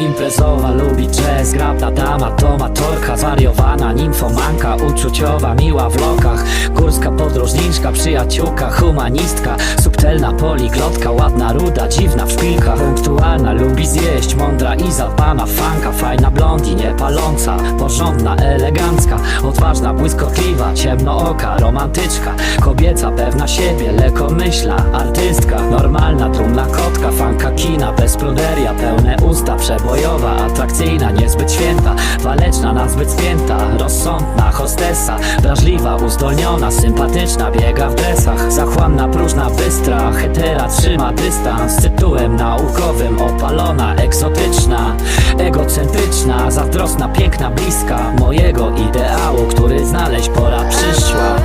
Imprezowa lubi jazz, grab dama, toma, torba Zwariowana nimfomanka Uczuciowa, miła w lokach. Górska podróżniczka, przyjaciółka Humanistka, subtelna poliglotka Ładna, ruda, dziwna w szpilkach Punktualna, lubi zjeść Mądra i zadbana, fanka. Fajna blondi, nie paląca Porządna, elegancka. Odważna, błyskotliwa, ciemnooka Romantyczka, kobieca, pewna siebie Lekomyślna, artystka. Normalna, trumna kotka Fanka kina, bez pruderia Pełne usta, przebojowa Atrakcyjna, niezbyt święta Waleczna, nazbyt spięta Rozsądna, hostesa. Wrażliwa, uzdolniona, sympatyczna Biega w dresach. Zachłanna, próżna, bystra Hetera, trzyma dystans. Z tytułem naukowym Opalona, egzotyczna Egocentryczna, zazdrosna, piękna, bliska Mojego ideału, który znaleźć pora przyszła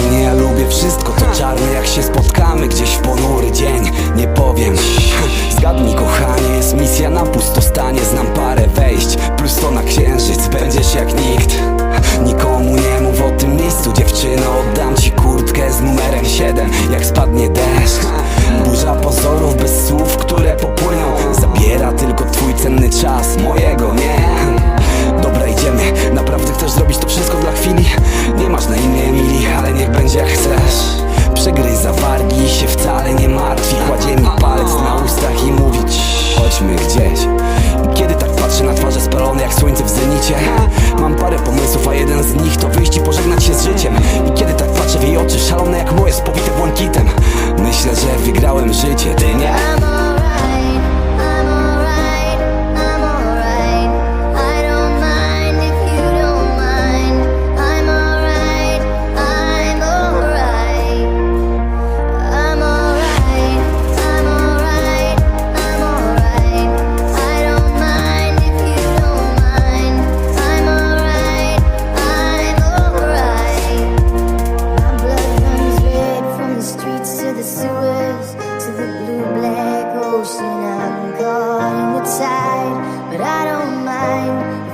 mnie, ja lubię wszystko To czarne jak się spotkamy gdzieś jesteśmy gdzieś. I kiedy tak patrzę na twarze spalone jak słońce w zenicie Mam parę pomysłów, a jeden z nich to wyjść i pożegnać się z życiem. I kiedy tak patrzę w jej oczy szalone jak moje spowite błękitem Myślę, że wygrałem życie, I'm going outside, but I don't mind.